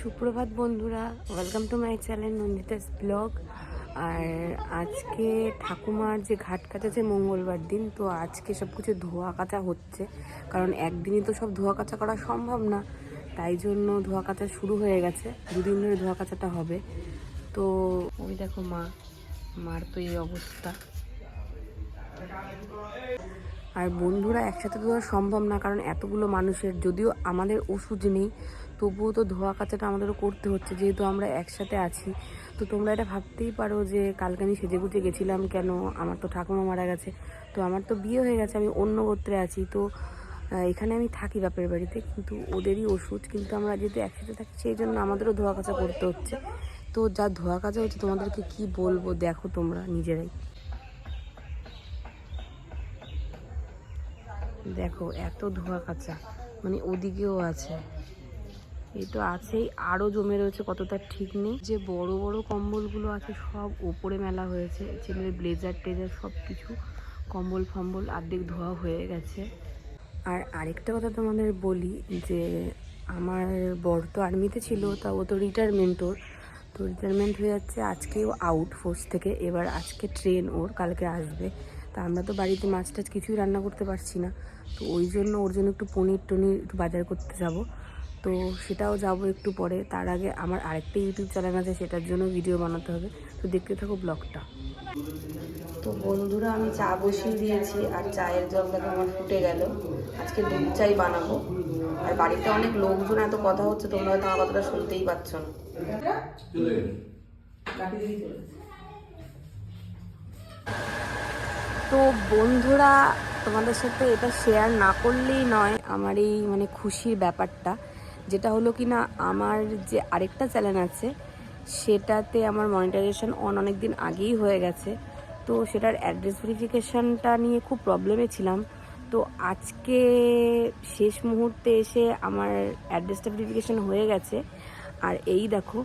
সুপ্রভাত বন্ধুরা welcome to my channel Nandita's blog আর আজকে ঠাকুমার যে ঘাট যে মঙ্গলবার দিন, তো আজকে সব কিছু ধোয়া কাচা হচ্ছে। কারণ একদিনই তো সব ধোয়া কাচা করা সম্ভব না, তাই জন্য ধোয়া কাচা শুরু হয়ে গেছে। দুদিন ধরে ধোয়া কাচাটা হবে। তো ওই দেখো মা, মার তো এই অবস্থা। আর বন্ধুরা, একসাথে ধোয়া সম্ভব না, কারণ এতগুলো মানুষের, যদিও আমাদের ওষুধ নেই, তবুও তো ধোয়া কাচাটা আমাদেরও করতে হচ্ছে, যেহেতু আমরা একসাথে আছি। তো তোমরা এটা ভাবতেই পারো যে, কালকে আমি সেজে গুজে গেছিলাম কেন? আমার তো ঠাকুমা মারা গেছে, তো আমার তো বিয়ে হয়ে গেছে, আমি অন্য গোত্রে আছি, তো এখানে আমি থাকি বাপের বাড়িতে, কিন্তু ওদেরই ওষুধ, কিন্তু আমরা যেহেতু একসাথে থাকি, সেই জন্য আমাদেরও ধোয়া কাচা করতে হচ্ছে। তো যা ধোয়া কাচা হচ্ছে, তোমাদেরকে কি বলব, দেখো তোমরা নিজেরাই। দেখো, এত ধোয়া কাঁচা। মানে ওদিকেও আছে। এই তো আছেই আরও জমে রয়েছে, কতটা ঠিক নেই। যে বড় বড় কম্বলগুলো আছে, সব ওপরে মেলা হয়েছে। ছেলের ব্লেজার টেজার সব কিছু কম্বল ফম্বল অর্ধেক ধোয়া হয়ে গেছে। আর আরেকটা কথা তোমাদের বলি, যে আমার বর তো আর্মিতে ছিল, তা ও তো রিটায়ারমেন্ট ওর। তো রিটায়ারমেন্ট হয়ে যাচ্ছে, আজকেও আউট ফোর্স থেকে। এবার আজকে ট্রেন ওর, কালকে আসবে। তা আমরা তো বাড়িতে মাছ টাছ কিছুই রান্না করতে পারছি না। তো ওই জন্য ওর জন্য একটু পনির টনির একটু বাজার করতে যাব। তো সেটাও যাব একটু পরে। তার আগে আমার আরেকটা ইউটিউব চ্যানেল আছে সেটার জন্য ভিডিও বানাতে হবে। তো দেখতে থাকো ব্লগটা। তো বন্ধুরা আমি চা বসিয়ে দিয়েছি আর চায়ের জলটাকে আমার ফুটে গেল। আজকে দুধ চাই বানাবো। আর বাড়িতে অনেক লোকজন এত কথা হচ্ছে তোমরা হয়তো আমার কথাটা শুনতেই পাচ্ছ না। তো বন্ধুরা, তোমাদের সাথে এটা শেয়ার না করলেই নয় আমার এই মানে খুশির ব্যাপারটা। যেটা হলো কি না, আমার যে আরেকটা চ্যানেল আছে, সেটাতে আমার মনিটাইজেশন অন অনেক দিন আগেই হয়ে গেছে। তো সেটার অ্যাড্রেস ভেরিফিকেশানটা নিয়ে খুব প্রবলেমে ছিলাম। তো আজকে শেষ মুহূর্তে এসে আমার অ্যাড্রেসটা ভেরিফিকেশন হয়ে গেছে। আর এই দেখো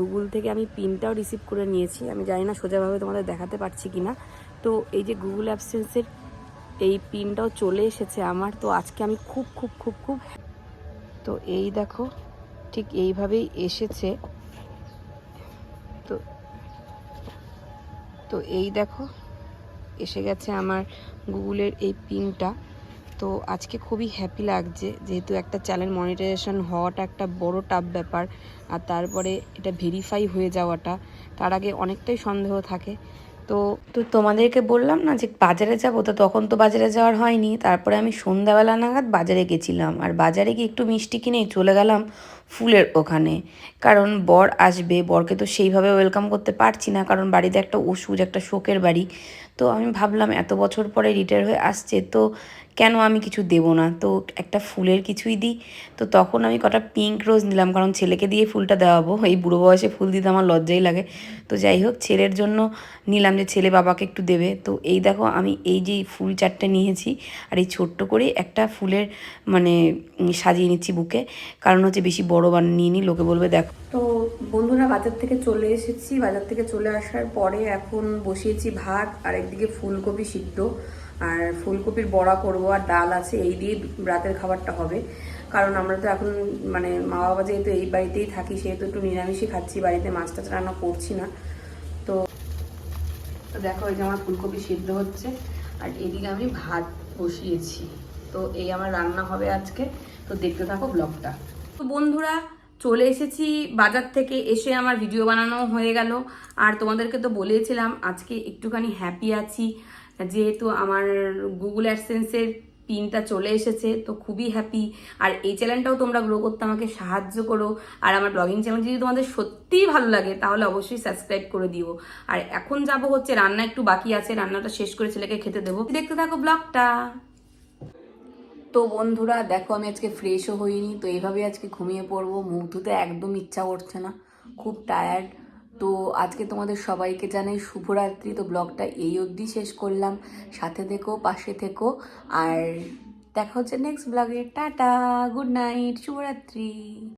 গুগল থেকে আমি পিনটাও রিসিভ করে নিয়েছি। আমি জানি না সোজাভাবে তোমাদের দেখাতে পারছি কি না তো এই যে গুগল অ্যাবসেন্সের এই পিনটাও চলে এসেছে আমার, তো আজকে আমি খুব খুব খুব খুব তো এই দেখো, ঠিক এইভাবেই এসেছে। তো তো এই দেখো, এসে গেছে আমার গুগলের এই পিনটা তো আজকে খুবই হ্যাপি লাগছে, যেহেতু একটা চ্যানেল মনিটাইজেশন হওয়াটা একটা বড় টাফ ব্যাপার, আর তারপরে এটা ভেরিফাই হয়ে যাওয়াটা, তার আগে অনেকটাই সন্দেহ থাকে। তো তো তোমাদেরকে বললাম না যে বাজারে যাব, তো তখন তো বাজারে যাওয়ার হয়নি। তারপরে আমি সন্ধ্যাবেলা নাগাদ বাজারে গেছিলাম। আর বাজারে গিয়ে একটু মিষ্টি কিনে চলে গেলাম ফুলের ওখানে। কারণ বর আসবে, বরকে তো সেইভাবে ওয়েলকাম করতে পারছি না। কারণ বাড়িতে একটা ওষুধ, একটা শোকের বাড়ি। তো আমি ভাবলাম এত বছর পরে রিটায়ার হয়ে আসছে, তো কেন আমি কিছু দেবো না? তো একটা ফুলের কিছুই দিই। তো তখন আমি কটা পিঙ্ক রোজ নিলাম, কারণ ছেলেকে দিয়ে ফুলটা দেওয়াবো। এই বুড়ো বয়সে ফুল দিতে আমার লজ্জাই লাগে। তো যাই হোক, ছেলের জন্য নিলাম যে ছেলে বাবাকে একটু দেবে। তো এই দেখো, আমি এই যে ফুল চারটে নিয়েছি, আর এই ছোট্ট করে একটা ফুলের মানে সাজিয়ে নিচ্ছি বুকে। কারণ হচ্ছে বেশি বড় বানিয়ে নিই লোকে বলবে দেখো তো বন্ধুরা, বাজার থেকে চলে এসেছি। বাজার থেকে চলে আসার পরে এখন বসিয়েছি ভাত, আর একদিকে ফুলকপি সিদ্ধ। আর ফুলকপির বড়া করব আর ডাল আছে, এই দিয়ে রাতের খাবারটা হবে। কারণ আমরা তো এখন মানে মা বাবা যেহেতু এই বাড়িতেই থাকি, সেহেতু একটু নিরামিষই খাচ্ছি, বাড়িতে মাছ টাছ রান্না করছি না। তো তো দেখো, এই যে আমার ফুলকপি সিদ্ধ হচ্ছে, আর এদিকে আমি ভাত বসিয়েছি। তো এই আমার রান্না হবে আজকে। তো দেখতে থাকো ব্লগটা। তো বন্ধুরা, চলে এসেছি বাজার থেকে, এসে আমার ভিডিও বানানো হয়ে গেল। আর তোমাদেরকে তো বলেছিলাম, আজকে একটুখানি হ্যাপি আছি। যেহেতু আমার গুগল অ্যাডসেন্সের পিনটা চলে এসেছে, তো খুবই হ্যাপি আর এই চ্যানেলটাও তোমরা গ্রো করতে আমাকে সাহায্য করো। আর আমার ব্লগিং চ্যানেল যদি তোমাদের সত্যিই ভালো লাগে, তাহলে অবশ্যই সাবস্ক্রাইব করে দিও। আর এখন যাব হচ্ছে রান্না, একটু বাকি আছে, রান্নাটা শেষ করে ছেলেকে খেতে দেবো। দেখতে থাকো ব্লগটা তো বন্ধুরা, দেখো আমি আজকে ফ্রেশও হইনি, তো এইভাবে আজকে ঘুমিয়ে পড়ব। মুখ ধুতে একদম ইচ্ছা করছে না। খুব টায়ার্ড তো আজকে তোমাদের সবাইকে জানাই শুভরাত্রি। তো ব্লগটা এই অবধি শেষ করলাম। সাথে থেকো, পাশে থেকো। আর দেখা হচ্ছে নেক্সট ব্লগে টাটা গুড নাইট শুভরাত্রি।